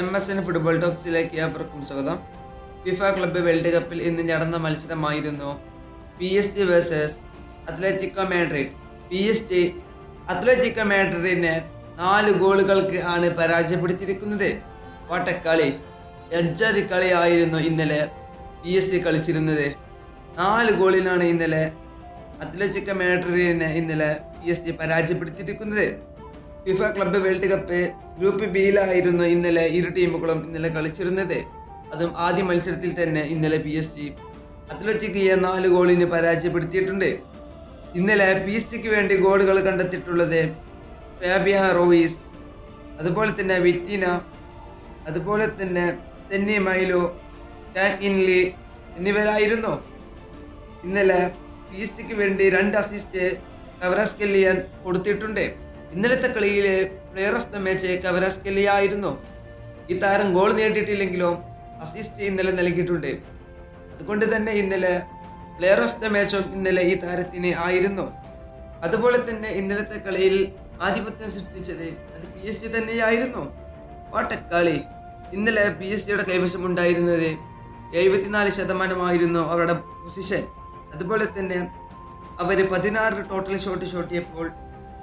M S N football ടോക്സിലേക്ക് ഏവർക്കും സ്വാഗതം. ഫിഫ ക്ലബ്ബ് വേൾഡ് കപ്പിൽ ഇന്ന് നടന്ന മത്സരമായിരുന്നു P S T versus Atletico Madrid P S T Atletico മാഡ്രിഡിനെ നാല് ഗോളുകൾക്ക് ആണ് പരാജയപ്പെടുത്തിയിരിക്കുന്നത്. വട്ടക്കളി ലജ്ജാതി കളിയായിരുന്നു ഇന്നലെ പി എസ് ടി കളിച്ചിരുന്നത്. നാല് ഗോളിനാണ് ഇന്നലെ അത്ലറ്റിക്കോ മാഡ്രിഡിനെ ഇന്നലെ P S T പരാജയപ്പെടുത്തിയിരിക്കുന്നത്. FIFA club world cup group ബിയിലായിരുന്നു ഇന്നലെ ഇരു ടീമുകളും ഇന്നലെ കളിച്ചിരുന്നത്. അതും ആദ്യ മത്സരത്തിൽ തന്നെ ഇന്നലെ പി എസ് ടി അത്ലറ്റിക്കയെ നാല് ഗോളിന് പരാജയപ്പെടുത്തിയിട്ടുണ്ട്. ഇന്നലെ പി എസ് ടിക്ക് വേണ്ടി ഗോളുകൾ കണ്ടെത്തിയിട്ടുള്ളത് ഫാബിയ റോയിസ് അതുപോലെ തന്നെ വിറ്റിന അതുപോലെ തന്നെ സെന്നി മൈലോ ടാങ് ഇൻലി എന്നിവരായിരുന്നു. ഇന്നലെ പി എസ് ടിക്ക് വേണ്ടി രണ്ട് അസിസ്റ്റ് കവറസ്കെല്ലിയൻ കൊടുത്തിട്ടുണ്ട്. ഇന്നലത്തെ കളിയിലെ player of the match Kvaratskhelia ആയിരുന്നു. ഈ താരം ഗോൾ നേടിയിട്ടില്ലെങ്കിലും അസിസ്റ്റ് ഇന്നലെ നൽകിയിട്ടുണ്ട്. അതുകൊണ്ട് തന്നെ ഇന്നലെ പ്ലെയർ ഓഫ് ദ മാച്ചും ഇന്നലെ ഈ താരത്തിന് ആയിരുന്നു. അതുപോലെ തന്നെ ഇന്നലത്തെ കളിയിൽ ആധിപത്യം സൃഷ്ടിച്ചത് അത് പി എസ് ജി തന്നെയായിരുന്നു. കളി. ഇന്നലെ പി എസ് ജിയുടെ കൈവശം ഉണ്ടായിരുന്നത് എഴുപത്തിനാല് ശതമാനമായിരുന്നു അവരുടെ പൊസിഷൻ അതുപോലെ തന്നെ അവർ പതിനാറ് ടോട്ടൽ ഷോട്ട് ഷോട്ടിയപ്പോൾ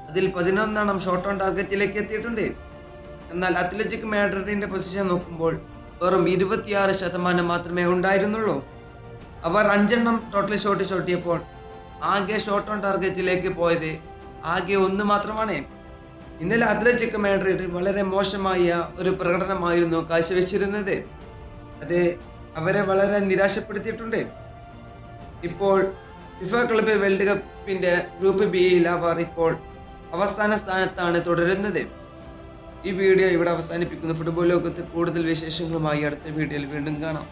അതിൽ പതിനൊന്നെണ്ണം ഷോർട്ട് ഓൺ ടാർഗറ്റിലേക്ക് എത്തിയിട്ടുണ്ട്. എന്നാൽ അത്ലറ്റിക് മാഡ്രിഡിന്റെ പൊസിഷൻ നോക്കുമ്പോൾ വെറും ഇരുപത്തിയാറ് ശതമാനം മാത്രമേ ഉണ്ടായിരുന്നുള്ളൂ. അവർ അഞ്ചെണ്ണം ടോട്ടൽ ഷോട്ട് ഷോട്ടിയപ്പോൾ ആകെ ഷോർട്ട് ഓൺ ടാർഗറ്റിലേക്ക് പോയത് ആകെ ഒന്ന് മാത്രമാണ്. ഇന്നലെ അത്ലറ്റിക് മാഡ്രിഡ് വളരെ മോശമായ ഒരു പ്രകടനമായിരുന്നു കാഴ്ചവെച്ചിരുന്നത്. അത് അവരെ വളരെ നിരാശപ്പെടുത്തിയിട്ടുണ്ട്. ഇപ്പോൾ ഫിഫ ക്ലബ് വേൾഡ് കപ്പിന്റെ ഗ്രൂപ്പ് ബിയിൽ അവർ ഇപ്പോൾ അവസാന സ്ഥാനത്താണ് തുടരുന്നത്. ഈ വീഡിയോ ഇവിടെ അവസാനിപ്പിക്കുന്നു. ഫുട്ബോൾ ലോകത്ത് കൂടുതൽ വിശേഷങ്ങളുമായി അടുത്ത വീഡിയോയിൽ വീണ്ടും കാണാം.